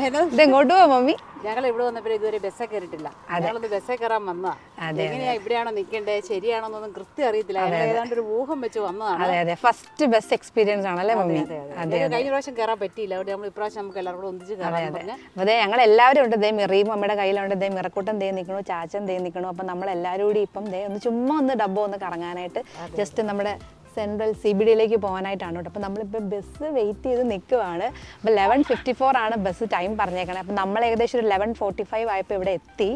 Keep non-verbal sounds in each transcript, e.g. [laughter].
ഇത് എങ്ങോട്ട് പോവാ മമ്മി? ഞങ്ങൾ ഇവിടെ വന്നപ്പോൾ ഇതുവരെ ബസ്സേ കയറിയിട്ടില്ല. ഞങ്ങളൊന്ന് ബസ്സേ കയറാൻ വന്നതാ. എങ്ങനെയാ ഇവിടെയാണോ നിൽക്കണ്ടേ ശരിയാണോ എന്നൊന്നും കൃത്യം അറിയത്തില്ല. ഏതാണ്ട് ഒരു ഊഹം വെച്ച് വന്നതാണ്. അതെ അതെ. ഫസ്റ്റ് ബസ് എക്സ്പീരിയൻസ് ആണല്ലേ മമ്മി? കഴിഞ്ഞ പ്രാവശ്യം കയറാൻ പറ്റിയില്ല. അവിടെ നമ്മൾ ഇപ്രാവശ്യം നമുക്ക് എല്ലാവരും ഒന്നിച്ച് കയറാൻ അതെ. ഞങ്ങൾ എല്ലാവരും ഉണ്ട്. ദേ മിറിയും അമ്മയുടെ കയ്യിലുണ്ട്. ദേ മിറക്കൂട്ടം ദേ നിൽക്കണു ചാച്ചൻ ദേ നിൽക്കണു അപ്പം നമ്മൾ എല്ലാവരും കൂടി ഇപ്പം ദേ ഒന്ന് ചുമ്മാ ഒന്ന് ഡബ്ബോ ഒന്ന് കറങ്ങാനായിട്ട് ജസ്റ്റ് നമ്മുടെ സെൻട്രൽ സി ബി ഡിയിലേക്ക് പോകാനായിട്ടാണ് കേട്ടോ. അപ്പം നമ്മളിപ്പോൾ ബസ് വെയിറ്റ് ചെയ്ത് നിൽക്കുവാണ്. അപ്പോൾ ലെവൻ ഫിഫ്റ്റി ഫോർ ആണ് ബസ് ടൈം പറഞ്ഞേക്കണേ. അപ്പോൾ നമ്മൾ ഏകദേശം ഒരു ലെവൻ ഫോർട്ടി ഫൈവ് ആയപ്പോൾ ഇവിടെ എത്തി.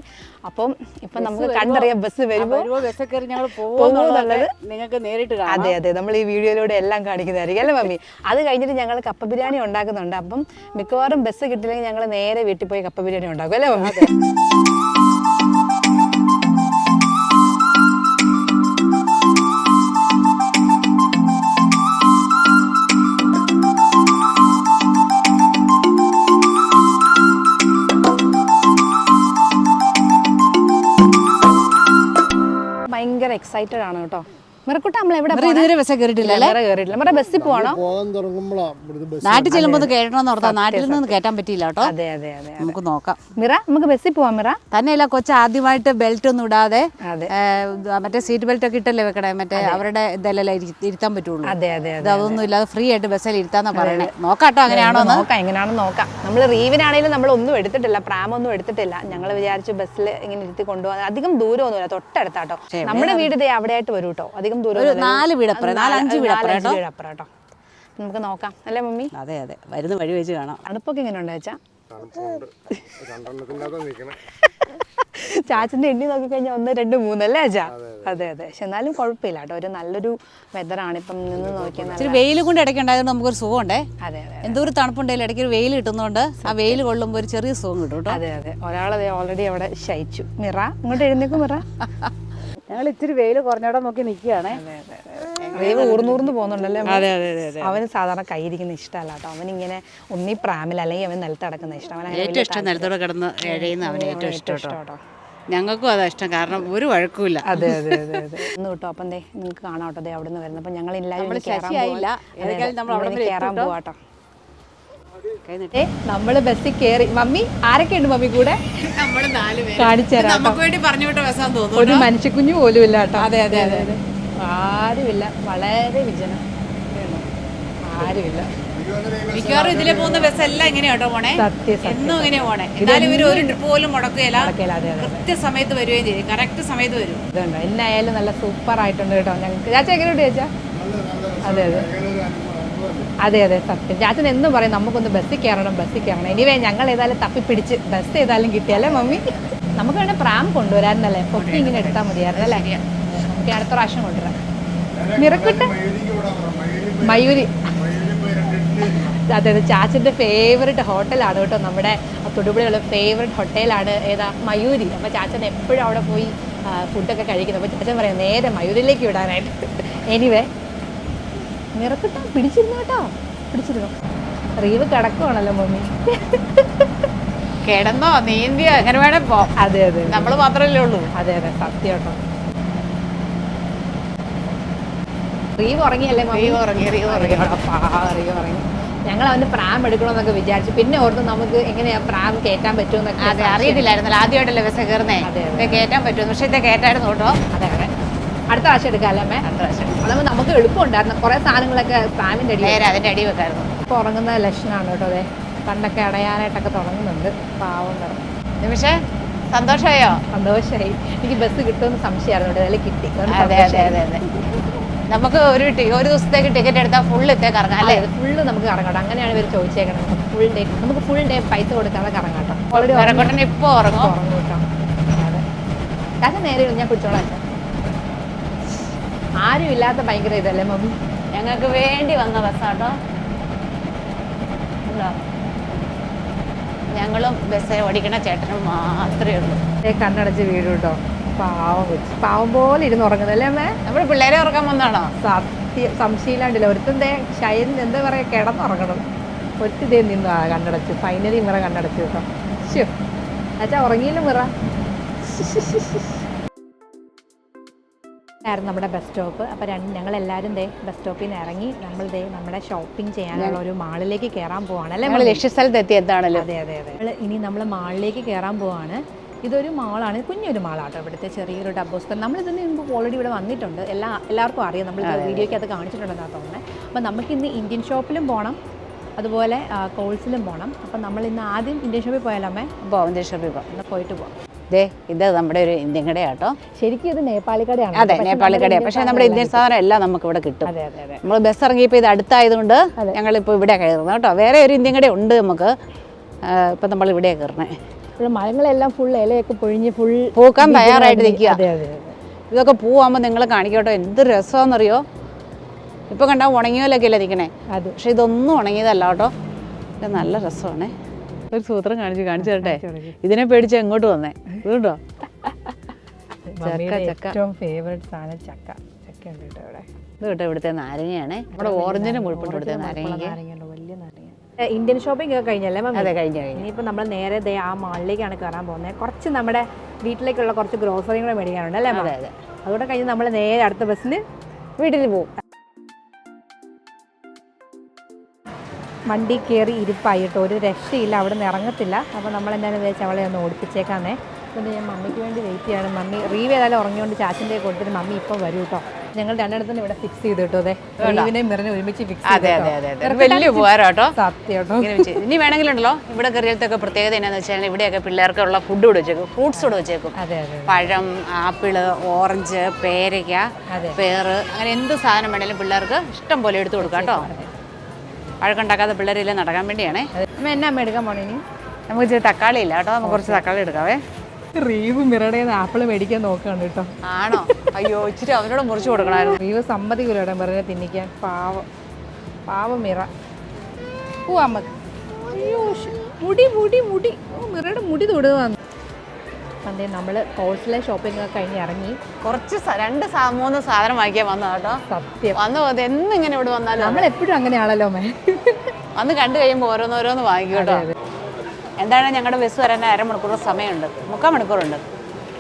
അപ്പം ഇപ്പം നമുക്ക് കണ്ടറിയാം ബസ് വരുമ്പോൾ ബസ് കയറി ഞങ്ങൾ പോകുന്നുള്ളത് നിങ്ങൾക്ക് നേരിട്ട് അതെ അതെ. നമ്മൾ ഈ വീഡിയോയിലൂടെ എല്ലാം കാണിക്കുന്നതായിരിക്കും. അല്ലേ മമ്മി? അത് കഴിഞ്ഞിട്ട് ഞങ്ങൾ കപ്പ ബിരിയാണി ഉണ്ടാക്കുന്നുണ്ട്. അപ്പം മിക്കവാറും ബസ് കിട്ടില്ലെങ്കിൽ ഞങ്ങൾ നേരെ വീട്ടിൽ പോയി കപ്പ ബിരിയാണി ഉണ്ടാക്കും. അല്ലേ മമ്മി? എക്സൈറ്റഡ് ആണ് കേട്ടോ. മിറക്കുട്ട നമ്മൾ എവിടെ ഇതുവരെ ബസ്സേ കയറിയിട്ടില്ല കയറിയിട്ടില്ല നമ്മുടെ ബസ്സിൽ പോകണോ ബസ് നാട്ടിൽ ചെല്ലുമ്പോൾ ഒന്ന് കയറണമെന്ന് ഓർത്താ. നാട്ടിൽ നിന്ന് കേട്ടാൻ പറ്റിയില്ല കേട്ടോ. അതെ അതെ അതെ നമുക്ക് നോക്കാം. മിറ നമുക്ക് ബസ്സിൽ പോവാം മിറ. തന്നെയല്ല കൊച്ചു ആദ്യമായിട്ട് ബെൽറ്റ് ഒന്നും ഇടാതെ അതെ. മറ്റേ സീറ്റ് ബെൽറ്റ് ഒക്കെ ഇട്ടല്ലേ വെക്കണേ? മറ്റേ അവരുടെ ഇതല്ലേ ഇരുത്താൻ പറ്റുള്ളൂ. അതെ അതെ ഇത് അതൊന്നും ഇല്ലാതെ ഫ്രീ ആയിട്ട് ബസ്സിൽ ഇരുത്താന്നാ പറയണേ. നോക്കാട്ടോ അങ്ങനെയാണോ നോക്കാം എങ്ങനെയാണെന്ന് നോക്കാം. നമ്മൾ റീവിനാണെങ്കിലും നമ്മൾ ഒന്നും എടുത്തിട്ടില്ല പ്രാമൊന്നും എടുത്തിട്ടില്ല. ഞങ്ങൾ വിചാരിച്ചു ബസ്സിൽ ഇങ്ങനെ ഇരുത്തി കൊണ്ടുപോകാൻ. അധികം ദൂരമൊന്നുമില്ല തൊട്ടടുത്താട്ടോ. നമ്മുടെ വീട് ദേ അവിടെ ആയിട്ട് വരും കേട്ടോ അധികം ദൂരം നാല് വീടപ്പുറം നാല് അഞ്ച് വീടപ്പുറം കേട്ടോ? വീടപ്പുറം കേട്ടോ. നമുക്ക് നോക്കാം. അല്ലേ മമ്മി? അതെ അതെ. വരുന്ന വഴി വെച്ച് കാണാം. അടുപ്പൊക്കെ എങ്ങനെ ഉണ്ട് നിൽക്കണേ. [laughs] ചാച്ചന്റെ എണ്ണി നോക്കിക്കഴിഞ്ഞാൽ ഒന്ന് രണ്ട് മൂന്നല്ലേ അച്ഛാ? അതെ അതെ. പക്ഷെ എന്നാലും കുഴപ്പമില്ല കേട്ടോ. ഒരു നല്ലൊരു വെതറാണ് ഇപ്പം നിന്ന് നോക്കിയാൽ ഇച്ചിരി വെയിൽ കൊണ്ട് ഇടയ്ക്ക് ഉണ്ടായതുകൊണ്ട് നമുക്കൊരു സുഖമുണ്ടേ? അതെ അതെ എന്തൊരു ഒരു തണുപ്പുണ്ടെങ്കിലും ഇടയ്ക്ക് ഒരു വെയിൽ കിട്ടുന്നതുകൊണ്ട് ആ വെയിൽ കൊള്ളുമ്പോൾ ഒരു ചെറിയ സുഖം കിട്ടും കേട്ടോ. അതെ അതെ. ഒരാളതെ ഓൾറെഡി അവിടെ ശയിച്ചു. മിറ ഇങ്ങോട്ട് എഴുന്നേക്കും മിറ. [laughs] ഞങ്ങൾ ഇത്തിരി വെയിൽ കുറഞ്ഞോടെ നോക്കി നിൽക്കുകയാണേ. റീവ് ഊർന്നൂർന്ന് പോകുന്നുണ്ടല്ലേ അമ്മ? അതെ അതെ അതെ അവന് സാധാരണ കൈയിരിക്കുന്ന ഇഷ്ടമല്ല കേട്ടോ. അവനിങ്ങനെ ഒന്നി പ്രാമിൽ അല്ലെങ്കിൽ അവൻ നിലത്ത് കിടക്കുന്ന ഇഷ്ടം. ഏറ്റവും ഇഷ്ടം നിലത്തോടെ കിടന്ന് എഴയുന്ന അവന് ഏറ്റവും ഇഷ്ടം ഇഷ്ടം കേട്ടോ. ഞങ്ങൾക്കും അതാ ഇഷ്ടം. കാരണം ഒരു വഴക്കുമില്ല. അതെ അതെ [laughs] അതെ അതെ. ഒന്ന് കേട്ടോ അപ്പം ദേ നിങ്ങൾക്ക് കാണാം കേട്ടോ അവിടെ നിന്ന് വരുന്നത്. അപ്പം ഞങ്ങൾ എല്ലാവരും കയറാൻ ശശിയായില്ല. അതെ, അതെ, നമ്മൾ നമ്മൾ ബസ്സിൽ കയറി മമ്മി ആരൊക്കെ ഉണ്ട് മമ്മി കൂടെ? കാണിച്ചു തരാം കുഞ്ഞു നമുക്ക് വേണ്ടി പറഞ്ഞു വിട്ട ബസ്സാന്ന് തോന്നുന്നു ഒരു മനുഷ്യക്കുഞ്ഞു പോലും ഇല്ല കേട്ടോ. അതെ അതെ അതെ. ആരുമില്ല. വളരെ വിജനം. ആരുമില്ല. മിക്കവാറും ഇതിലെ പോകുന്ന ബസ് എല്ലാം ഇങ്ങനെയാട്ടോ പോണേ. എന്നും ഇങ്ങനെ പോണേ. എന്നാലും ഇവർ ഒരു ട്രിപ്പ് പോലും മുടക്കുകയില്ല. കൃത്യ സമയത്ത് അതെ കൃത്യസമയത്ത് വരികയും ചെയ്യും. കറക്റ്റ് സമയത്ത് വരും. എന്തായാലും എന്നായാലും നല്ല സൂപ്പർ ആയിട്ടുണ്ട് കേട്ടോ ഞങ്ങൾക്ക്. ചേച്ചാ എങ്ങനെയുണ്ട് ചേച്ചാ? അതെ അതെ. അതെ അതെ സത്യം. ചാച്ചൻ എന്നും പറയും നമുക്കൊന്ന് ബസ്സിൽ കയറണം ബസ്സിൽ കയറണം ഇനിവേ ഞങ്ങൾ ഏതായാലും തപ്പിപ്പിടിച്ച് ബസ് ഏതായാലും കിട്ടിയാലേ മമ്മി? നമുക്ക് വേണേൽ പ്രാം കൊണ്ടുവരാറുന്നല്ലേ പൊക്കി ഇങ്ങനെ എടുത്താൽ മതിയായിരുന്നു അല്ലേ? നമുക്ക് അടുത്ത പ്രാവശ്യം കൊണ്ടുവരാം. നിറക്കിട്ട് മയൂരി. അതെ അതെ ചാച്ചന്റെ ഫേവററ്റ് ഹോട്ടലാണ് കേട്ടോ നമ്മുടെ തൊടുപുഴയുള്ള ഫേവററ്റ് ഹോട്ടലാണ് ഏതാ മയൂരി. അപ്പോൾ ചാച്ചൻ എപ്പോഴും അവിടെ പോയി ഫുഡൊക്കെ കഴിക്കുന്നത് അപ്പോൾ ചാച്ചൻ പറയാം നേരെ മയൂരിലേക്ക് വിടാനായിട്ട്. എനിവേ നിറക്കിട്ടോ പിടിച്ചിരുന്നു കേട്ടോ പിടിച്ചിരുന്നു. റീവ് കിടക്കുവാണല്ലോ മമ്മി. കിടന്നോ നീന്തിയോ അങ്ങനെ വേണേ പോ. അതെ അതെ നമ്മൾ മാത്രമല്ലേ ഉള്ളൂ. അതെ അതെ സത്യം കേട്ടോ റീവ് ഉറങ്ങിയല്ലേ മമ്മി? റീവ് ഉറങ്ങി, റീവ് ഉറങ്ങി. റീവ് ഉറങ്ങി. ഞങ്ങൾ അവന് പ്രാം എടുക്കണമെന്നൊക്കെ വിചാരിച്ചു. പിന്നെ ഓർത്ത് നമുക്ക് എങ്ങനെയാ പ്രാം കയറ്റാൻ പറ്റുമെന്നൊക്കെ അതെ അറിയത്തില്ലായിരുന്നല്ലോ. ആദ്യമായിട്ടല്ലേ ബസ് കയറുന്നേ? അതെ, കേറ്റാൻ കയറ്റാൻ പറ്റും പക്ഷെ ഇത് കയറ്റായിരുന്നു കേട്ടോ. അതെ അതെ. അടുത്ത പ്രാവശ്യം എടുക്കാം അല്ലേ അടുത്ത പ്രാവശ്യം അതാകുമ്പോൾ നമുക്ക് എളുപ്പമുണ്ടായിരുന്നു. കുറേ സാധനങ്ങളൊക്കെ ഫാമിന്റെ അടി നേരെ അതിന്റെ അടി വെക്കായിരുന്നു. ഇപ്പോൾ ഉറങ്ങുന്ന ലക്ഷണമാണ് കേട്ടോ അതെ. പണ്ടൊക്കെ അടയാനായിട്ടൊക്കെ തുടങ്ങുന്നുണ്ട്. പാവം പറഞ്ഞു നിമിഷേ സന്തോഷമായോ? സന്തോഷമായി എനിക്ക് ബസ് കിട്ടുമെന്ന് സംശയമായിരുന്നു. കേട്ടോ അതിൽ കിട്ടി. അതെ അതെ അതെ അതെ. നമുക്ക് ഒരു ഒരു ദിവസത്തേക്ക് ടിക്കറ്റ് എടുത്താൽ ഫുൾ ഇത്തേക്ക് ഇറങ്ങാം അല്ലേ? ഫുൾ ഫുള്ള് നമുക്ക് കറങ്ങാം അങ്ങനെയാണ് ഇവർ ചോദിച്ചേക്കണം ഫുൾ ഡേ നമുക്ക് ഫുൾ ഡേ പൈസ കൊടുക്കാതെ കറങ്ങാട്ടോ ഓൾറെഡി വരക്കോട്ടൻ ഇപ്പൊ ഉറങ്ങും ഉറങ്ങും കേട്ടോ. അതെ. കാരണം നേരെ ഞാൻ അച്ഛാ. ആരും ഇല്ലാത്ത ഭയങ്കര ഇതല്ലേ മമ്മി? ഞങ്ങൾക്ക് വേണ്ടി വന്ന ബസ്സാട്ടോ. ഉണ്ടോ? ഞങ്ങളും ബസ് ഓടിക്കണ ചേട്ടനും മാത്രമേ ഉള്ളൂ. കണ്ണടച്ച് വീട് കേട്ടോ പാവം വെച്ച് പാവം പോലെ ഇരുന്ന് ഉറങ്ങുന്നല്ലേ അമ്മേ? നമ്മൾ പിള്ളേരെ ഉറക്കാൻ വന്നാണോ സത്യം സംശയമില്ലാണ്ടില്ല ഒരുത്തൻ ദേ ഷൈൻ എന്താ പറയുക കിടന്നുറങ്ങണം. ഒറ്റ ദേ നിന്നു ആ കണ്ണടച്ച്. ഫൈനലി മിറ കണ്ണടച്ച് കേട്ടോ. ശോ അച്ഛാ ഉറങ്ങിയില്ല മിറ. ആയിരുന്നു നമ്മുടെ ബസ് സ്റ്റോപ്പ്. അപ്പോൾ രണ്ട് ഞങ്ങളെല്ലാവരും ദേ ബസ് സ്റ്റോപ്പിൽ നിന്ന് ഇറങ്ങി നമ്മൾ ദേ നമ്മുടെ ഷോപ്പിംഗ് ചെയ്യാനുള്ള ഒരു മാളിലേക്ക് കയറാൻ പോവാണ്. അല്ലേ ഞങ്ങൾ ലക്ഷ്യസ്ഥലത്ത് എത്തി എന്താണല്ലോ അതെ അതെ. അതെ ഇനി നമ്മൾ മാളിലേക്ക് കയറാൻ പോവാണ്. ഇതൊരു മാളാണ് കുഞ്ഞൊരു മാളാട്ടോ ഇവിടുത്തെ ചെറിയൊരു ഡബ്ബോസ് നമ്മൾ ഇതിന് മുമ്പ് ഓൾറെഡി ഇവിടെ വന്നിട്ടുണ്ട്. എല്ലാ എല്ലാവർക്കും അറിയാം. നമ്മൾ വീഡിയോയ്ക്ക് അത്. കാണിച്ചിട്ടുണ്ടെന്നാണ് തോന്നുന്നത് അപ്പോൾ നമുക്ക് ഇന്ന് ഇന്ത്യൻ ഷോപ്പിലും പോകണം അതുപോലെ കോൾസിലും പോകണം അപ്പം നമ്മൾ ഇന്ന് ആദ്യം ഇന്ത്യൻ ഷോപ്പിൽ പോയാലോ അമ്മേ? പോവാം ഷോപ്പിൽ പോവാം. എന്നാൽ പോയിട്ട് പോവാം. ദേ ഇത് നമ്മുടെ ഒരു ഇന്ത്യൻ കടയാട്ടോ ശരിക്കും ഇത് നേപ്പാളി കടയാണ് അതെ നേപ്പാളി കടയാണ് പക്ഷേ നമ്മുടെ ഇന്ത്യൻ സാധനം എല്ലാം നമുക്ക് ഇവിടെ കിട്ടും നമ്മൾ ബസ് ഇറങ്ങിയപ്പോൾ ഇത് അടുത്തായതുകൊണ്ട് ഞങ്ങൾ ഇപ്പോൾ ഇവിടെ കയറുന്നത് കേട്ടോ. വേറെ ഒരു ഇന്ത്യൻ കട ഉണ്ട് നമുക്ക്. ഇപ്പം നമ്മൾ ഇവിടെ കയറണേ ഇവിടെ മരങ്ങളെല്ലാം ഫുൾ ഇലയൊക്കെ പൊഴിഞ്ഞ് ഫുൾ പൂക്കാൻ തയ്യാറായിട്ട് നിൽക്കുക ഇതൊക്കെ പൂവാകുമ്പോൾ നിങ്ങൾ കാണിക്കട്ടോ. എന്ത് രസമാണെന്നറിയോ? ഇപ്പം കണ്ടാൽ ഉണങ്ങിയോലൊക്കെ അല്ലേ നിൽക്കണേ പക്ഷെ ഇതൊന്നും ഉണങ്ങിയതല്ല കേട്ടോ. ഇത് നല്ല രസമാണേ. ഒരു സൂത്രം കാണിച്ചു കാണിച്ചു തരട്ടെ. ഇതിനെ പേടിച്ച് എങ്ങോട്ട് വന്നേ? ഇതുണ്ടോ? മമ്മിയുടെ ചക്ക. ഏറ്റവും ഫേവറേറ്റ് സാധനം ചക്ക. ചക്ക ഉണ്ട് കേട്ടോ ഇവിടെ. ഇത് കേട്ടോ ഇവിടുത്തെ നാരങ്ങയാണ്. നമ്മുടെ ഓറഞ്ചിന് മുഴുപ്പുണ്ട് ഇവിടുത്തെ നാരങ്ങയ്ക്ക്. വലിയ നാരങ്ങ ഇന്ത്യൻ ഷോപ്പിംഗ് ഒക്കെ കഴിഞ്ഞല്ലേ അതെ കഴിഞ്ഞു ഇനിയിപ്പോൾ നമ്മൾ നേരെ ദേ ആ മാളിലേക്കാണ് കയറാൻ പോകുന്നത്. കുറച്ച് നമ്മുടെ വീട്ടിലേക്കുള്ള കുറച്ച് ഗ്രോസറിയും കൂടെ മേടിക്കാനുണ്ട് അല്ലേ അതെ അതെ. അതുകൂടെ കഴിഞ്ഞ് നമ്മൾ നേരെ അടുത്ത ബസ്സിന് വീട്ടിൽ പോവും. വണ്ടി കയറി ഇരിപ്പായിട്ട്? ഒരു രക്ഷയില്ല അവിടെ നിന്ന് ഇറങ്ങത്തില്ല. അപ്പോൾ നമ്മൾ എന്തായാലും വിചാരിച്ച് അവളെ ഒന്ന് ഓടിപ്പിച്ചേക്കാന്നേ. പിന്നെ ഞാൻ മമ്മിക്ക് വേണ്ടി വെയിറ്റ് ചെയ്യാണ്. മമ്മി റീവ് ഏതായാലും ഉറങ്ങിയോണ്ട് ചാച്ചിന്റെ കൊടുത്തിട്ട് മമ്മി ഇപ്പം വരും കേട്ടോ ഞങ്ങൾ രണ്ടിടത്തും ഇവിടെ ഫിക്സ് ചെയ്ത് കേട്ടോ അതെ റീവിനെയും മിറിനെ ഒരുമിച്ച് ഫിക്സ് അതെ അതെ അതെ വലിയ ഉപകാരം കേട്ടോ സത്യം ഇനി വേണമെങ്കിലുണ്ടല്ലോ ഇവിടെ കറിയത്തൊക്കെ പ്രത്യേകത എന്നാന്ന് വെച്ചാൽ ഇവിടെയൊക്കെ പിള്ളേർക്കുള്ള ഫുഡ് ഇവിടെ വെച്ചേക്കും. ഫ്രൂട്ട്സ് ഇവിടെ വെച്ചേക്കും. അതെ അതെ പഴം ആപ്പിൾ ഓറഞ്ച് പേരയ്ക്ക അതെ. പേറ് അങ്ങനെ എന്ത് സാധനം വേണേലും പിള്ളേർക്ക് ഇഷ്ടം പോലെ എടുത്തു കൊടുക്കാം കേട്ടോ പഴക്കുണ്ടാക്കാത്ത പിള്ളേരില്ല നടക്കാൻ വേണ്ടിയാണേ. അമ്മ എന്നാ അമ്മ എടുക്കാൻ പോണേ ഇനി? നമുക്ക് ഇച്ചിരി തക്കാളി ഇല്ല കേട്ടോ നമുക്ക് കുറച്ച് തക്കാളി എടുക്കാവേ. റീവ് മിറയുടെ ആപ്പിൾ മേടിക്കാൻ നോക്കുകയാണ് കേട്ടോ. ആണോ? അയ്യോ ഇച്ചിരി അവനോട് മുറിച്ച് കൊടുക്കണമായിരുന്നു. റീവ് സമ്മതിക്കൂലോ മിറനെ തിന്നിക്കാൻ. പാവം. പാവം മിറ. പോവാ അമ്മയ്ക്ക് അയ്യോ മുടി മുടി മുടി. ഓ മിറയുടെ മുടി തൊടുകയാണ് പണ്ടേ നമ്മൾ ഹോൾസെയിൽ ഷോപ്പിംഗ് ഒക്കെ കഴിഞ്ഞ് ഇറങ്ങി. കുറച്ച് സ- രണ്ട് സാ- മൂന്ന് സാധനം വാങ്ങിക്കാൻ വന്നതാ കേട്ടോ. സത്യം. വന്നു പോകുന്നത് എന്നും ഇങ്ങനെ ഇവിടെ വന്നാലും? നമ്മൾ എപ്പോഴും അങ്ങനെയാണല്ലോ മേ. വന്ന് കണ്ടു കഴിയുമ്പോൾ ഓരോന്നോരോന്ന് വാങ്ങിക്കും കേട്ടോ. എന്താണ് ഞങ്ങളുടെ ബസ് വരാൻ അരമണിക്കൂർ സമയമുണ്ട്. മുക്കാൽ മണിക്കൂറുണ്ട്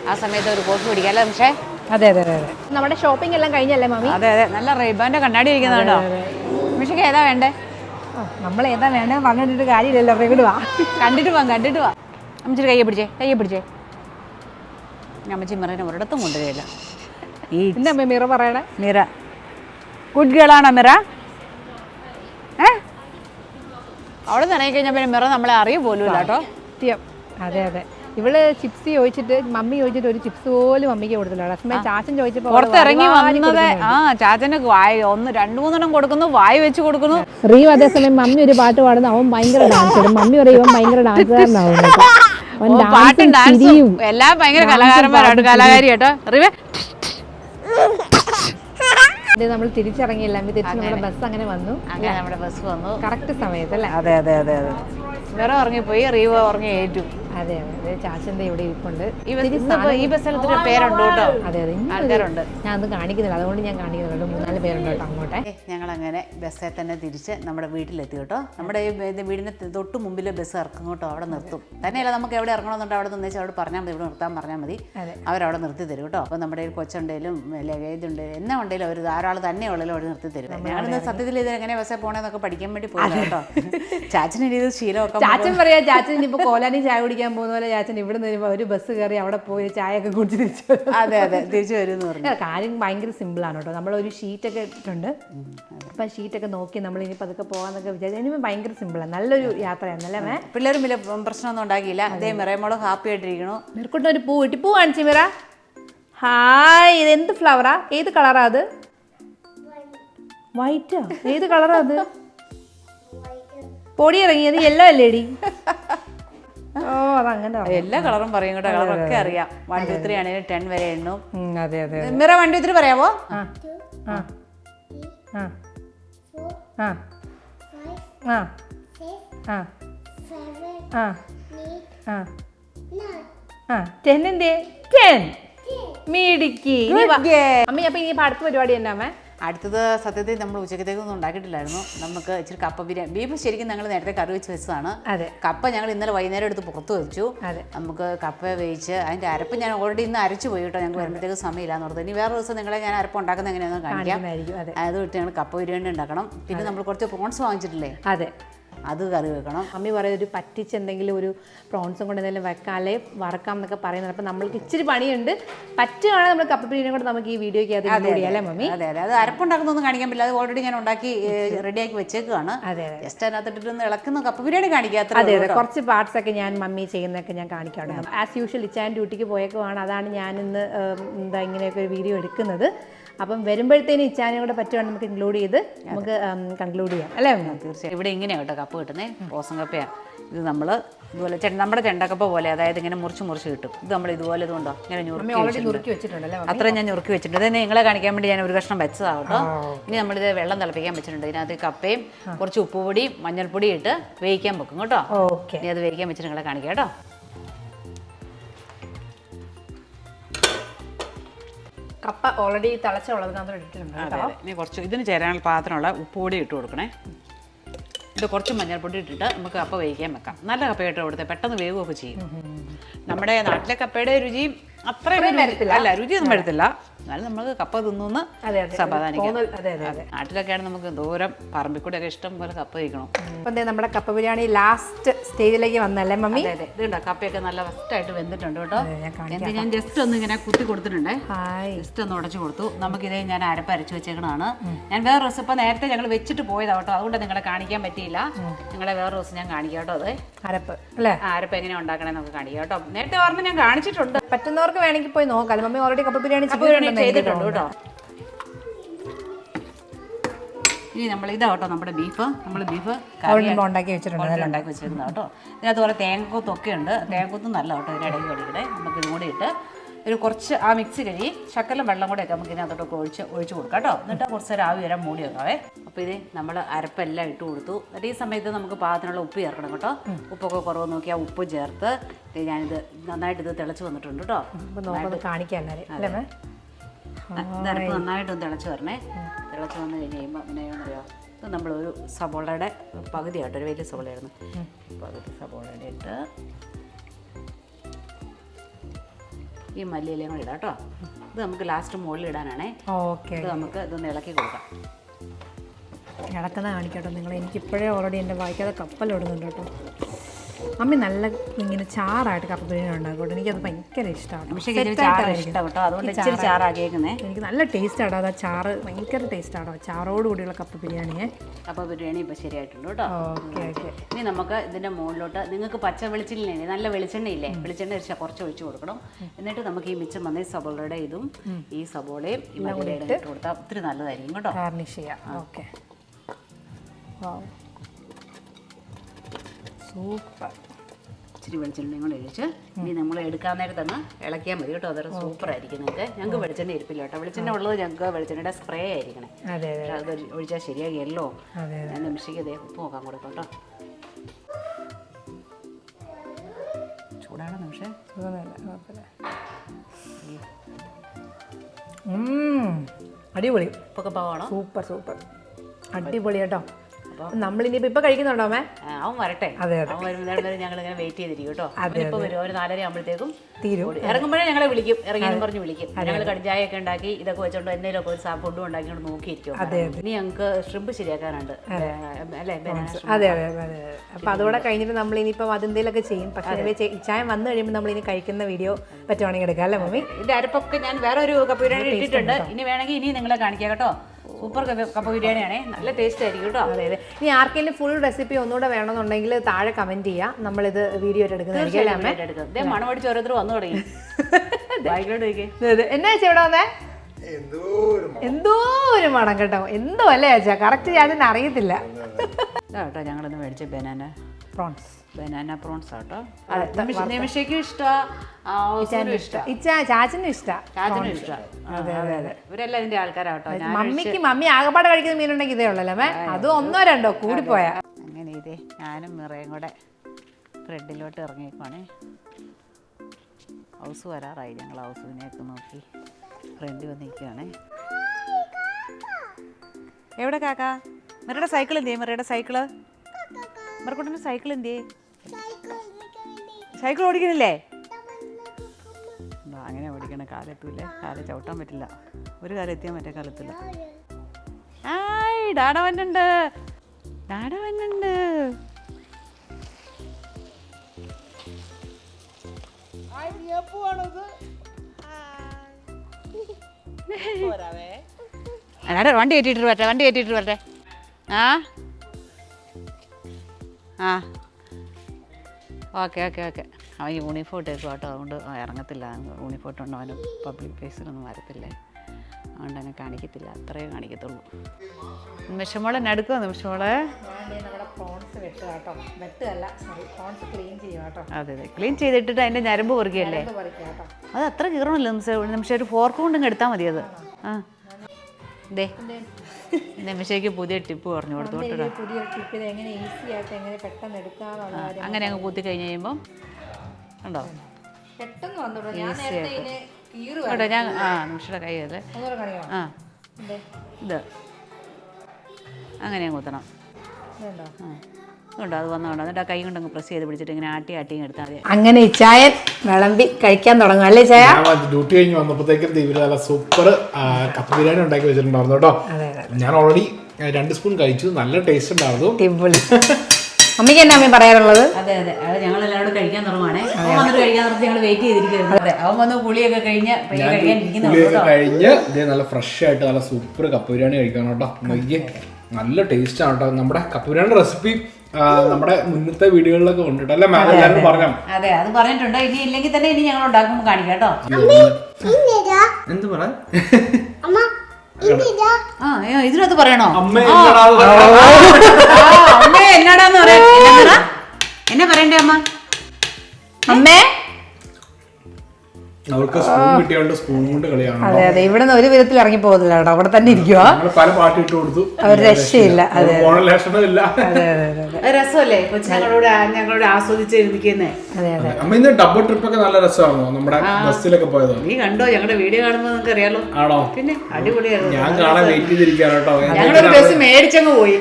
ആ സമയത്ത് ഒരു കോഫി പിടിക്കാമല്ലോ പക്ഷേ അതെ അതെ അതെ നമ്മുടെ ഷോപ്പിംഗ് എല്ലാം കഴിഞ്ഞല്ലേ മാമി? അതെ അതെ. നല്ല റെയ്ബാന്റെ കണ്ണാടി ഇരിക്കുന്നതാണോ മിഷക്ക് ഏതാ വേണ്ടേ? നമ്മൾ ഏതാ വേണ്ടത് പറഞ്ഞിട്ട് കാര്യമില്ലല്ലോ റെഗുഡ് വാ. കണ്ടിട്ട് പോവാം കണ്ടിട്ട് പോവാം നമ്മച്ചിട്ട് കയ്യെ പിടിച്ചേ കയ്യെ പിടിച്ചേ. അമ്മച്ചി മിറനെ ഒരിടത്തും കൊണ്ടുവരില്ല. ഈ എന്താ അമ്മ മിറ പറയണേ? മിറ. ഗുഡ് ഗേളാണോ മിറ? ഏ? അവിടെ നിന്ന് ഇറങ്ങി കഴിഞ്ഞാൽ പിന്നെ മിറ നമ്മളെ അറിയ പോലും കേട്ടോ. സത്യം. അതെ അതെ. ഇവൾ ചിപ്സ് ചോദിച്ചിട്ട് മമ്മി ചോദിച്ചിട്ട് ഒരു ചിപ്സ് പോലും മമ്മിക്ക് കൊടുത്തില്ല. അസ്മ ചാച്ചൻ ചോദിച്ചപ്പോൾ പുറത്തിറങ്ങി വന്നത്. ആ ചാച്ചന് വായ ഒന്ന് രണ്ടു മൂന്നെണ്ണം കൊടുക്കുന്നു വായി വെച്ച് കൊടുക്കുന്നു. റീവ് അതേസമയം മമ്മി ഒരു പാട്ട് പാടുന്ന അവൻ ഭയങ്കര ഡാൻസ് ഇടും മമ്മി പറയും ഇവൻ ഭയങ്കര ഡാൻസുകാരനാവും പാട്ടും ഡാൻസും എല്ലാം ഭയങ്കര കലാകാരന്മാരാണ്. കലാകാരി കേട്ടോ. അറിവേ നമ്മൾ തിരിച്ചിറങ്ങിയില്ല. എല്ലാം തിരിച്ച് നമ്മുടെ ബസ് അങ്ങനെ വന്നു. അങ്ങനെ നമ്മുടെ ബസ് വന്നു. കറക്റ്റ് സമയത്ത് അല്ലേ? അതെ അതെ അതെ അതെ. വേറെ ഉറങ്ങിപ്പോയി. റീവ് ഉറങ്ങി ഏറ്റു അതെ അതെ. ചാച്ചന്റെ ഇവിടെ ഇരിപ്പുണ്ട്. ഈ ബസ് ഈ ബസ്സിൽ ഒത്തിരി പേരുണ്ട് കേട്ടോ. അതെ അതെ ആൾക്കാരുണ്ട്. ഞാൻ അത് കാണിക്കുന്നില്ല. അതുകൊണ്ട് ഞാൻ കാണിക്കുന്നുണ്ട് മൂന്നാൽ പേരുണ്ട് കേട്ടോ അങ്ങോട്ടെ. ഞങ്ങൾ അങ്ങനെ ബസ്സിൽ തന്നെ തിരിച്ച് നമ്മുടെ വീട്ടിലെത്തി കേട്ടോ. നമ്മുടെ ഈ വീടിന് തൊട്ട് മുമ്പിൽ ബസ് ഇറക്കും കേട്ടോ. അവിടെ നിർത്തും. തന്നെയല്ല നമുക്ക് എവിടെ ഇറങ്ങണമെന്നുണ്ട് അവിടെ നിന്ന് അവിടെ പറഞ്ഞാൽ മതി. ഇവിടെ നിർത്താൻ പറഞ്ഞാൽ മതി. അവരവിടെ നിർത്തി തരും കേട്ടോ. അപ്പോൾ നമ്മുടെ കൊച്ചുണ്ടേലും കൊച്ചുണ്ടെങ്കിലും ലഗേജ് ഉണ്ട് എന്നാ ഉണ്ടെങ്കിലും അവർ ധാരാളം തന്നെ ഉള്ളിൽ അവിടെ നിർത്തി തരും. ഞങ്ങളിന്ന് സത്യത്തിൽ ഇത് എങ്ങനെ ബസ്സിൽ പോകണമെന്നൊക്കെ പഠിക്കാൻ വേണ്ടി പോകാം കേട്ടോ. ചാച്ചന് ഇത് ശീലമൊക്കെ ചാച്ചൻ പറയാ ചാച്ചൻ ഇനിയിപ്പോ കോലാനി ചായ കുടിക്കാൻ പോകുന്ന പോലെ ചാച്ചൻ ഇവിടെ നിന്ന് വരുമ്പോൾ ഒരു ബസ് കയറി അവിടെ പോയി ചായയൊക്കെ ഒക്കെ കുടിച്ച് തിരിച്ചു അതെ അതെ. തിരിച്ചു വരും പറഞ്ഞു. കാര്യം ഭയങ്കര സിമ്പിളാണ് കേട്ടോ. നമ്മളൊരു ഷീറ്റൊക്കെ ഇട്ടിട്ടുണ്ട്. അപ്പം ഷീറ്റ് ഷീറ്റൊക്കെ നോക്കി നമ്മൾ ഇനി പതുക്കെ പോകാന്നൊക്കെ വിചാരിച്ചു. ഇനി ഭയങ്കര സിമ്പിളാണ് നല്ലൊരു യാത്രയാണ് അല്ലേ മേ? പിള്ളേരും വലിയ പ്രശ്നമൊന്നും ഉണ്ടാക്കിയില്ല. അതേ. മിറയമോൾ ഹാപ്പി ആയിട്ടിരിക്കണു മെർക്കുട്ട ഒരു പൂ ഇട്ടി പൂ കാണിച്ചു മിറ. ഹായ് ഇത് എന്ത് ഫ്ലവറാ ഏത് കളറാ അത്? വൈറ്റാ ഏത് കളറാ അത്? പൊടി ഇറങ്ങിയത് യെല്ലോ അല്ലേടി? [laughs] എല്ലാ കളറും പറയും കേട്ടോ. കളറൊക്കെ അറിയാം. വൺ ടു ത്രീ ആണെങ്കിലും ടെൻ വരെ എണ്ണും. അതെ അതെ മിറ വൺ ടു ത്രീ പറയാമോ ആ ആ ആ ആ ആ ആ ആ ആ ആ ടെൻ മീഡിക്ക്. അമ്മ അപ്പൊ ഇനി അടുത്ത പരിപാടി എന്നാ അമ്മേ? അടുത്തത് സത്യത്തിൽ നമ്മൾ ഉച്ചക്കത്തേക്കൊന്നും ഉണ്ടാക്കിയിട്ടില്ലായിരുന്നു. നമുക്ക് ഇച്ചിരി കപ്പ ബിരിയാണി ബീഫ് ശരിക്കും ഞങ്ങൾ നേരത്തെ കറി വെച്ച് വെച്ചതാണ്. കപ്പ ഞങ്ങൾ ഇന്നലെ വൈകുന്നേരം എടുത്ത് പുറത്ത് വെച്ചു. നമുക്ക് കപ്പ വേവിച്ച് അതിന്റെ അരപ്പ് ഞാൻ ഓൾറെഡി ഇന്ന് അരച്ച് പോയി കേട്ടോ. ഞങ്ങൾക്ക് വരുമ്പോഴത്തേക്ക് സമയമില്ലാന്ന് പറഞ്ഞു ഇനി വേറെ ദിവസം നിങ്ങളെ ഞാൻ അരപ്പ് ഉണ്ടാക്കുന്ന എങ്ങനെയാണെന്ന് കാണിക്കാം. അത്. വിട്ട് ഞങ്ങൾ കപ്പ ബിരിയാണി ഉണ്ടാക്കണം. പിന്നെ നമ്മൾ കുറച്ച് പ്രോൺസ് വാങ്ങിച്ചിട്ടില്ലേ? അതെ. അത് കറി വെക്കണം. അമ്മി പറയുന്നത് ഒരു പറ്റിച്ച് എന്തെങ്കിലും ഒരു പ്രോൺസും കൊണ്ട് എന്തെങ്കിലും വെക്കാലേ വറക്കാം എന്നൊക്കെ പറയുന്നത്. അപ്പം നമ്മൾക്ക് ഇച്ചിരി പണിയുണ്ട്. പറ്റുകയാണെങ്കിൽ നമ്മൾ കപ്പ ബിരിയാണി കൂടെ നമുക്ക് ഈ വീഡിയോയ്ക്ക് അത് അല്ലേ മമ്മി? അതെ അതെ. അത് അരപ്പുണ്ടാക്കുന്നൊന്നും കാണിക്കാൻ പറ്റില്ല. അത് ഓൾറെഡി ഞാൻ ഉണ്ടാക്കി റെഡിയാക്കി വെച്ചേക്കാണ് അതെ. ജസ്റ്റ് അതിനകത്തിട്ടൊന്ന് ഇളക്കുന്ന കപ്പ ബിരിയാണി കാണിക്കാത്ത അതെ അതെ. കുറച്ച് പാർട്സ് ഒക്കെ ഞാൻ മമ്മി ചെയ്യുന്നതൊക്കെ ഞാൻ കാണിക്കാറുണ്ട് ആസ് യൂഷ്വൽ ഇച്ചാൻ ഡ്യൂട്ടിക്ക് പോയേക്കുവാണ്. അതാണ് ഞാൻ ഇന്ന് എന്താ ഇങ്ങനെയൊക്കെ ഒരു വീഡിയോ എടുക്കുന്നത്. അപ്പം വരുമ്പോഴത്തേനും ഇച്ചാനും കൂടെ പറ്റുവാണെങ്കിൽ നമുക്ക് ഇൻക്ലൂഡ് ചെയ്ത് നമുക്ക് കൺക്ലൂഡ് ചെയ്യാം. അല്ലേ? തീർച്ചയായും. ഇവിടെ ഇങ്ങനെയാണ് കേട്ടോ കപ്പ് കിട്ടുന്നത് റോസം കപ്പയാണ് ഇത് നമ്മൾ ഇതുപോലെ നമ്മുടെ ചെണ്ടക്കപ്പ പോലെ അതായത് ഇങ്ങനെ മുറിച്ച് മുറിച്ച് കിട്ടും. ഇത് നമ്മൾ ഇതുപോലെ ഇതുകൊണ്ടോ ഇങ്ങനെ ഞുറുക്കി വെച്ചിട്ടുണ്ട്. അത്ര ഞാൻ ഞുറുക്കി വെച്ചിട്ടുണ്ട്. ഇത് നിങ്ങളെ കാണിക്കാൻ വേണ്ടി ഞാൻ ഒരു കഷ്ണം വെച്ചതാകട്ടോ ഇനി നമ്മളിത് വെള്ളം തിളപ്പിക്കാൻ വെച്ചിട്ടുണ്ട്. ഇതിനകത്ത് കപ്പയും കുറച്ച് ഉപ്പുപൊടിയും മഞ്ഞൾപ്പൊടിയും ഇട്ട് വേവിക്കാൻ വെക്കും കേട്ടോ. ഓക്കെ. ഇനി അത് വേവിക്കാൻ വെച്ചിട്ട് നിങ്ങളെ കാണിക്കാം കേട്ടോ. കപ്പ ഓൾറെഡി തിളച്ച വെള്ളത്തിനകത്ത് ഇട്ടിട്ടുണ്ട് അതെ അതെ. ഇനി കുറച്ച് ഇതിന് ചേരാനുള്ള പാത്രമുള്ള ഉപ്പുപൊടി ഇട്ട് കൊടുക്കണേ. ഇത് കുറച്ച് മഞ്ഞൾപ്പൊടി ഇട്ടിട്ട് നമുക്ക് കപ്പ വേവിക്കാൻ വെക്കാം. നല്ല കപ്പ ഇട്ട് കൊടുത്തേ പെട്ടെന്ന് വേവുകയൊക്കെ ചെയ്യും. നമ്മുടെ നാട്ടിലെ കപ്പയുടെ രുചിയും അത്രയും രുചി- അല്ല രുചിയൊന്നും വരത്തില്ല. എന്നാലും നമുക്ക് കപ്പ തിന്നുന്ന സമാധാനിക്കാം. നാട്ടിലൊക്കെയാണ് നമുക്ക് ദൂരം പറമ്പിൽ കൂടെ ഒക്കെ ഇഷ്ടം പോലെ കപ്പ കഴിക്കണം. അപ്പം നമ്മുടെ കപ്പ ബിരിയാണി ലാസ്റ്റ് സ്റ്റേജിലേക്ക് വന്നല്ലേ മമ്മി? അതെ ഇതുണ്ടോ? കപ്പയൊക്കെ നല്ല ഫസ്റ്റായിട്ട് വെന്തിട്ടുണ്ട് കേട്ടോ. എന്ത് ഞാൻ ജസ്റ്റ് ഒന്ന് ഇങ്ങനെ കുത്തി കൊടുത്തിട്ടുണ്ടേ. ജസ്റ്റ് ഒന്ന് ഉടച്ചു കൊടുത്തു. നമുക്കിതേ ഞാൻ അരപ്പ് അരച്ചു വെച്ചേക്കണതാണ്. ഞാൻ വേറെ ദിവസം ഇപ്പം നേരത്തെ ഞങ്ങൾ വെച്ചിട്ട് പോയതാ കേട്ടോ. അതുകൊണ്ട് നിങ്ങളെ കാണിക്കാൻ പറ്റിയില്ല. നിങ്ങളെ വേറെ ദിവസം ഞാൻ കാണിക്കാം കേട്ടോ അത്. അരപ്പ് അല്ലേ? അരപ്പ് എങ്ങനെ ഉണ്ടാക്കണേ നമുക്ക് കാണിക്കാം കേട്ടോ. നേരത്തെ പറഞ്ഞ് ഞാൻ കാണിച്ചിട്ടുണ്ട്. പറ്റുന്നവർക്ക് വേണമെങ്കിൽ പോയി നോക്കാം. മമ്മി ഓൾറെഡി കപ്പ ബിരിയാണി എനിക്ക് ചെയ്തിട്ടുണ്ട് തോന്നുന്നു. കേട്ടോ. ഇനി നമ്മൾ ഇതാ കേട്ടോ നമ്മുടെ ബീഫ്. നമ്മൾ ബീഫ് ഉണ്ടാക്കി വെച്ചിട്ടുണ്ട് ഉണ്ടാക്കി വെച്ചിരുന്ന കേട്ടോ. ഇതിനകത്ത് കുറേ തേങ്ങക്കൊത്തൊക്കെ ഉണ്ട്. തേങ്ങക്കൊത്തും നല്ല കേട്ടോ ഇതിന്റെ ഇടയിൽ കടിക്കട്ടെ നമുക്ക് ഇതും കൂടി ഇട്ട് ഒരു കുറച്ച് ആ മിക്സ് കഴുകി ശക്കലും വെള്ളം കൂടെ ഒക്കെ നമുക്ക് ഇതിനകത്തോട്ടൊക്കെ ഒഴിച്ച് ഒഴിച്ച് കൊടുക്കാം കേട്ടോ. എന്നിട്ട് കുറച്ച് നേരം ആവി വരാൻ മൂടി വെക്കാവേ. അപ്പോൾ ഇത് നമ്മൾ അരപ്പെല്ലാം ഇട്ട് കൊടുത്തു. എന്നിട്ട് ഈ സമയത്ത് നമുക്ക് പാകത്തിനുള്ള ഉപ്പ് ചേർക്കണം കേട്ടോ. ഉപ്പൊക്കെ കുറവ് നോക്കി ആ ഉപ്പ് ചേർത്ത് ഞാനിത് നന്നായിട്ട് ഇത് തിളച്ച് വന്നിട്ടുണ്ട് കേട്ടോ. അപ്പൊ ഇത് നന്നായിട്ടൊന്ന് തിളച്ച് വരണേ. തിളച്ച് വന്ന് കഴിഞ്ഞ് കഴിയുമ്പോൾ അങ്ങനെ അറിയോ ഇത് നമ്മളൊരു സബോളയുടെ പകുതിയായിട്ട് ഒരു വലിയ സബോളയായിരുന്നു. പകുതി സബോളയുടെ ഇട്ട് ഈ മല്ലിയിലയും കൂടി ഇടാം കേട്ടോ ഇത് നമുക്ക് ലാസ്റ്റ് മുകളിൽ ഇടാനാണേ. ഓക്കെ. ഇത് നമുക്ക് ഇതൊന്ന് ഇളക്കി കൊടുക്കാം. ഇളക്കുന്ന കാണിക്കട്ടോ നിങ്ങൾ എനിക്കിപ്പോഴേ ഓൾറെഡി എന്റെ വായിക്കാതെ കപ്പലിടുന്നുണ്ട് കേട്ടോ. മമ്മി നല്ല ഇങ്ങനെ ചാറായിട്ട് കപ്പ ബിരിയാണി ഉണ്ടാക്കും എനിക്കത് ഭയങ്കര ഇഷ്ടമാണ് പക്ഷേ അതുകൊണ്ട് ഇച്ചിരി ചാറാക്കിയേക്കുന്നേ. എനിക്ക് നല്ല ടേസ്റ്റ് ആണ് അത്. ചാറ് ഭയങ്കര ടേസ്റ്റ് ആണോ ചാറോട് കൂടിയുള്ള കപ്പ ബിരിയാണിയെ. കപ്പ ബിരിയാണി ഇപ്പോൾ ശരിയായിട്ടുണ്ട് കേട്ടോ. Okay okay. ഇനി നമുക്ക് ഇതിന്റെ മുകളിലോട്ട് നിങ്ങൾക്ക് പച്ച വെളിച്ചെണ്ണ നല്ല വെളിച്ചെണ്ണ ഇല്ലേ? വെളിച്ചെണ്ണ ഇച്ചിരി കുറച്ച് ഒഴിച്ചു കൊടുക്കണം. എന്നിട്ട് നമുക്ക് ഈ മിച്ചം വന്ന സബോളയുടെ ഇതും ഈ സബോളയും ഈ മല്ലിയുടെ ഇട്ട് കൊടുത്താൽ ഒത്തിരി നല്ലതായിരിക്കും കേട്ടോ. ഗാർണിഷ് ചെയ്യാം. Okay super. ഇച്ചിരി വെളിച്ചെണ്ണയും കൂടെ ഒഴിച്ച് ഇനി നമ്മൾ എടുക്കാൻ നേരത്തെ തന്നെ ഇളക്കിയാൽ മതി കേട്ടോ. അതൊരു സൂപ്പർ ആയിരിക്കും നിങ്ങൾക്ക്. ഞങ്ങൾക്ക് വെളിച്ചെണ്ണ ഇരിപ്പില്ല കേട്ടോ. വെളിച്ചെണ്ണ ഉള്ളത് ഞങ്ങൾക്ക് വെളിച്ചെണ്ണയുടെ സ്പ്രേ ആയിരിക്കണേ. അതെ ഒഴിച്ചാൽ ശരിയാകിയല്ലോ ഞാൻ നിമിഷയ്ക്ക് ഇതേ ഉപ്പ് നോക്കാൻ കൊടുക്കാം കേട്ടോ ചൂടാണ് നിമിഷം? അടിപൊളി. ഉപ്പൊക്കെ പോവാണോ? Super super. അടിപൊളി കേട്ടോ. നമ്മളിനിയിപ്പോൾ ഇപ്പൊ കഴിക്കുന്നുണ്ടോ മേ അവൻ വരട്ടെ. അതെ, അതെ. അവൻ വരുമ്പോഴേ ഞങ്ങൾ ഇങ്ങനെ വെയിറ്റ് ചെയ്തിരിക്കും കേട്ടോ. ഇപ്പൊ വരും. ഒരു നാലര ആകുമ്പോഴത്തേക്കും തീരും. ഇറങ്ങുമ്പോഴേ ഞങ്ങളെ വിളിക്കും. ഇറങ്ങിയെന്ന് പറഞ്ഞ് വിളിക്കും. ഞങ്ങൾ കടിഞ്ചായൊക്കെ ഉണ്ടാക്കി ഇതൊക്കെ വെച്ചോണ്ട് എന്തെങ്കിലുമൊക്കെ ഒരു ഫുഡും ഉണ്ടാക്കിക്കൊണ്ട് നോക്കിയിരിക്കും. ഇനി ഞങ്ങൾക്ക് ഷ്രിമ്പ് ശരിയാക്കാനുണ്ട്. അല്ലേ? അതെ അതെ അതെ അപ്പം അതോടെ കഴിഞ്ഞിട്ട് നമ്മൾ ഇനിയിപ്പം അതെന്തെങ്കിലുമൊക്കെ ചെയ്യും. പക്ഷേ ചായ വന്നു കഴിയുമ്പോൾ നമ്മൾ ഇനി കഴിക്കുന്ന വീഡിയോ പറ്റുവാണെങ്കിൽ എടുക്കാം. അല്ലേ മമ്മി? ഇതിന്റെ അരപ്പൊക്കെ ഞാൻ വേറെ ഒരു കപ്പ് ഇട്ടിട്ടുണ്ട്. ഇനി വേണമെങ്കിൽ ഇനി നിങ്ങളെ കാണിക്കാം കേട്ടോ. സൂപ്പർ കപ്പ ബിരിയാണിയാണേ. നല്ല ടേസ്റ്റ് ആയിരിക്കും കേട്ടോ. അതെ അതെ. ഇനി ആർക്കെങ്കിലും ഫുൾ റെസിപ്പി ഒന്നുകൂടെ വേണമെന്നുണ്ടെങ്കിൽ താഴെ കമന്റ് ചെയ്യാം. നമ്മളിത് വീഡിയോ ആയിട്ട് മണമടിച്ച് ഓരോരുത്തർ വന്നു തുടങ്ങി. [laughs] എന്നാ ചേച്ചി ഇവിടെ വന്നേ? എന്തോ ഒരു മണം. കേട്ടോ. എന്തോ അല്ലേ ചേച്ചാ? കറക്റ്റ് ഞാൻ അറിയത്തില്ല. കേട്ടോ ഞങ്ങളിന്ന് മേടിച്ച ബനാന പ്രോൺസ് ബനാന പ്രോൺസ് ആട്ടോ നിമിഷയ്ക്കും ഇഷ്ടം. ഇഷ്ടം. ഇച്ച ചാച്ചനും ഇഷ്ടാ. ചാച്ചനും ഇഷ്ടം. അതെ അതെ ഇവരെല്ലാം ഇതിന്റെ ആൾക്കാരാട്ടോ. മമ്മിക്ക് മമ്മി ആകപ്പാടെ കഴിക്കുന്ന മീനുണ്ടെങ്കിൽ ഇതേ ഉള്ളല്ലേ മേ? അതും ഒന്നോ രണ്ടോ കൂടി പോയാ അങ്ങനെ ഇതേ ഞാനും മിറയും കൂടെ ബ്രെഡിലോട്ട് ഇറങ്ങിയേക്കുവാണേ. ഹൗസ് വരാറായി ഞങ്ങൾ ഹൗസിനെയൊക്കെ നോക്കി ഫ്രണ്ട് വന്നിരിക്കുകയാണേ എവിടെ കാക്ക? മിറയുടെ സൈക്കിൾ എന്തിയേ മിറയുടെ സൈക്കിൾ? മിറക്കുട്ടന്റെ സൈക്കിൾ എന്തിയേ സൈക്കിൾ ഓടിക്കണില്ലേ? അങ്ങനെ ഓടിക്കണ കാലെത്തൂലേ കാൽ ചവിട്ടാൻ പറ്റില്ല. ഒരു കാലം എത്തിയാൽ മറ്റേ കാലത്തില്ല. ആയ് ഡാഡ വന്നുണ്ട്. ഡാഡ വന്നുണ്ട്. ഡാഡ വണ്ടി കയറ്റിയിട്ട് വരട്ടെ വണ്ടി കയറ്റിയിട്ട് വരട്ടെ. ആ? ആ. Okay okay okay. അവൻ യൂണിഫോം ഇട്ടേക്കും കേട്ടോ. അതുകൊണ്ട് ഇറങ്ങത്തില്ല. യൂണിഫോം ഇട്ടുകൊണ്ട് അവന് പബ്ലിക് പ്ലേസിലൊന്നും വരത്തില്ലേ? അതുകൊണ്ട് അവനെ കാണിക്കത്തില്ല. അത്രയേ കാണിക്കത്തുള്ളൂ. നിമിഷമോളെ എന്നെ എടുക്കുമോ നിമിഷമോളെ? നമ്മുടെ പ്രോൺസ് വെട്ടുക കേട്ടോ. വെട്ടുകല്ല സോറി പ്രോൺസ് ക്ലീൻ ചെയ്യുക കേട്ടോ. അതെ അതെ. ക്ലീൻ ചെയ്തിട്ടിട്ട് അതിന്റെ ഞരമ്പ് പൊറുകയല്ലേ പറിക്കുക കേട്ടോ. അത് അത്ര കീറണമല്ലോ നിമിഷം നിമിഷം ഒരു ഫോർക്ക് കൊണ്ട് എടുത്താൽ മതി അത്. ആ. ദേ. നിമിഷയ്ക്ക് പുതിയ ടിപ്പ് പറഞ്ഞു കൊടുത്തു കേട്ടോ. പുതിയ ടിപ്പ് ഇത് എങ്ങനെ ഈസി ആയിട്ട് എങ്ങനെ പെട്ടെന്ന് എടുക്കാന്നുള്ള അങ്ങനെ അങ്ങ് കുത്തി കഴിഞ്ഞ് കഴിയുമ്പം ഉണ്ടോ പെട്ടെന്ന് വന്നു ഞാൻ കേട്ടോ ഞാൻ ആ നിമിഷയുടെ കൈ അല്ലേ ആ. ഇത്. അങ്ങനെ കുത്തണം. ആ. ഉണ്ടോ അത് വന്നോണ്ടോ എന്നിട്ട് ആ കൈ കൊണ്ട് അങ്ങ് പ്രസ് ചെയ്ത് പിടിച്ചിട്ട് ഇങ്ങനെ ആട്ടി ആട്ടി എടുത്താൽ മതി. അങ്ങനെ ഇച്ചായൻ വിളമ്പി കഴിക്കാൻ തുടങ്ങും. അല്ലേ ചായ? ഞാൻ ഡ്യൂട്ടി കഴിഞ്ഞ് വന്നപ്പോഴത്തേക്കും നല്ല സൂപ്പർ കപ്പ ബിരിയാണി ഉണ്ടാക്കി വെച്ചിട്ടുണ്ടായിരുന്നു കേട്ടോ. ഞാൻ ഓൾറെഡി രണ്ട് സ്പൂൺ കഴിച്ചു. നല്ല ടേസ്റ്റ് ഉണ്ടായിരുന്നു. അടിപൊളി. അമ്മയ്ക്ക് എന്നാ അമ്മ പറയാറുള്ളത്? അതെ അതെ. അത് ഞങ്ങൾ എല്ലാവരും കഴിക്കാൻ തുടങ്ങുവാണേ. അവൻ വന്നിട്ട് കഴിക്കാൻ തുടങ്ങി ഞങ്ങൾ വെയിറ്റ് ചെയ്തിരിക്കുന്നു അതെ. അവൻ വന്ന് പുളിയൊക്കെ കഴിഞ്ഞ് പയ്യെ കഴിക്കാൻ കഴിഞ്ഞ് ഇതേ നല്ല ഫ്രഷ് ആയിട്ട് നല്ല സൂപ്പർ കപ്പ ബിരിയാണി കഴിക്കണം കേട്ടോ. നല്ല ടേസ്റ്റ് ആണ് കേട്ടോ. നമ്മുടെ കപ്പ ബിരിയാണി റെസിപ്പി നമ്മുടെ മുന്നത്തെ വീടുകളിലൊക്കെ ഉണ്ട് അല്ലെ അല്ലേ പറഞ്ഞു? അതെ അത് പറഞ്ഞിട്ടുണ്ട്. ഇനി ഇല്ലെങ്കിൽ തന്നെ ഇനി ഞങ്ങൾ ഉണ്ടാക്കുമ്പോൾ കാണിക്കാം കേട്ടോ. എന്ത് പറ? ആ ഇതിനകത്ത് പറയണോ? അമ്മ അത് പറഞ്ഞത്? അമ്മേ എന്നാടാന്ന് പറയാ എന്നെ പറയണ്ടേ അമ്മ? അമ്മേ? അവൾക്ക് സ്പൂൺ കിട്ടിയോണ്ട് സ്പൂൺ കൊണ്ട് കളിയാണ് അതെ അതെ. ഇവിടെ നിന്ന് ഒരു വിധത്തിൽ ഇറങ്ങി പോകുന്നില്ല കേട്ടോ അവിടെ തന്നെ ഇരിക്കുക നമ്മൾ പല പാട്ട് ഇട്ട് കൊടുത്തു. അവർ രക്ഷയില്ല. അതെ പോണ ലക്ഷണമില്ല അതെ അതെ അതെ രസമല്ലേ? കൊച്ചു ഞങ്ങളോട് ഞങ്ങളോട് ആസ്വദിച്ച് എഴുതിക്കുന്നേ. അതെ അതെ. അമ്മ ഇന്ന് ഡബിൾ ട്രിപ്പ് ഒക്കെ നല്ല രസമാണോ? നമ്മുടെ ബസ്സിലൊക്കെ പോയത്. നീ കണ്ടോ? ഞങ്ങളുടെ വീഡിയോ കാണുമ്പോൾ നിങ്ങൾക്ക് അറിയാലോ ആണോ? പിന്നെ അടിപൊളിയായിരുന്നു. ഞാൻ കാണാൻ വെയിറ്റ് ചെയ്തിരിക്കാണ് കേട്ടോ? ഞങ്ങളൊരു ബസ് മേടിച്ചങ്ങ് പോയി.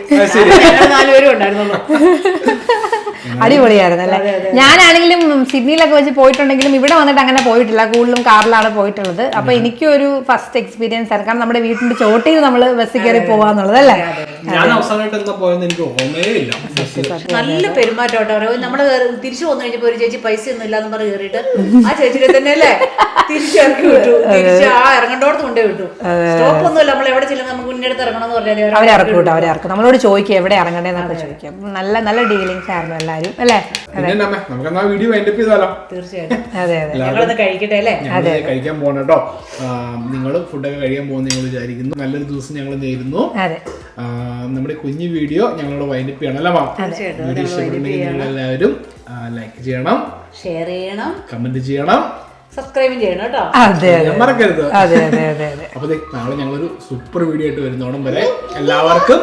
നാലുപേരും ഉണ്ടായിരുന്നുള്ളൂ. അടിപൊളിയായിരുന്നു അല്ലേ? ഞാനാണെങ്കിലും സിഡ്നിയിലൊക്കെ വെച്ച് പോയിട്ടുണ്ടെങ്കിലും ഇവിടെ വന്നിട്ട് അങ്ങനെ പോയിട്ടില്ല. കൂടുതലും കാറിലാണ് പോയിട്ടുള്ളത്. അപ്പൊ ഒരു ഫസ്റ്റ് എക്സ്പീരിയൻസ് ആണ്. കാരണം നമ്മുടെ വീട്ടിന്റെ ചോട്ടിൽ നമ്മൾ ബസ് കയറി പോവാന്നുള്ളത് അല്ലേ? ഞാൻ അവസാനമായിട്ട് എന്താ പോയെന്ന് എനിക്ക് ഓർമ്മയേ ഇല്ല. നല്ല പെരുമാറ്റം കേട്ടോ നമ്മൾ തിരിച്ചു വന്നു കഴിഞ്ഞപ്പോ ഒരു ചേച്ചി പൈസ ഒന്നും ഇല്ലാന്ന് പറഞ്ഞ് കയറിയിട്ട് ആ ചേച്ചിയെ തന്നെ അല്ലേ? തിരിച്ചു ഇറക്കി വിട്ടു. തിരിച്ച് ആ ഇറങ്ങണ്ടോടത്ത് കൊണ്ടേ വിട്ടു. സ്റ്റോപ്പ് ഒന്നുമില്ല. നമ്മൾ എവിടെ ചെല്ലുന്ന നമുക്ക് മുന്നേടുത്ത് ഇറങ്ങണം എന്ന് പറഞ്ഞാൽ അവരെ ഇറക്കും കേട്ടോ അവരെ ഇറക്കും. നമ്മളോട് ചോദിക്കും എവിടെ ഇറങ്ങണ്ടേന്നൊക്കെ ചോദിക്കും. നല്ല നല്ല ഡീലിങ്സ് ആയിരുന്നു എല്ലാരും അല്ലേ? തീർച്ചയായിട്ടും. അതെ അതെ. കഴിക്കട്ടെ അല്ലേ? ഞങ്ങൾ കഴിക്കാൻ പോകണം കേട്ടോ. നിങ്ങൾ ഫുഡൊക്കെ കഴിക്കാൻ പോകുന്ന ഞങ്ങൾ വിചാരിക്കുന്നു. നല്ലൊരു ദിവസം ഞങ്ങൾ നേരുന്നു. അതെ. നമ്മുടെ കുഞ്ഞു വീഡിയോ ഞങ്ങളോട് വൈൻഡപ്പ് ചെയ്യണം അല്ലേ വീഡിയോ നിങ്ങൾ എല്ലാവരും ലൈക്ക് ചെയ്യണം. ഷെയർ ചെയ്യണം. കമന്റ് ചെയ്യണം. സബ്സ്ക്രൈബ് ചെയ്യണം. കേട്ടോ. അതെ അതെ. മറക്കരുത്. അതെ അതെ അതെ അതെ. അപ്പൊ നാളെ ഞങ്ങളൊരു സൂപ്പർ വീഡിയോ ആയിട്ട് വരുന്നോണം വരെ. എല്ലാവർക്കും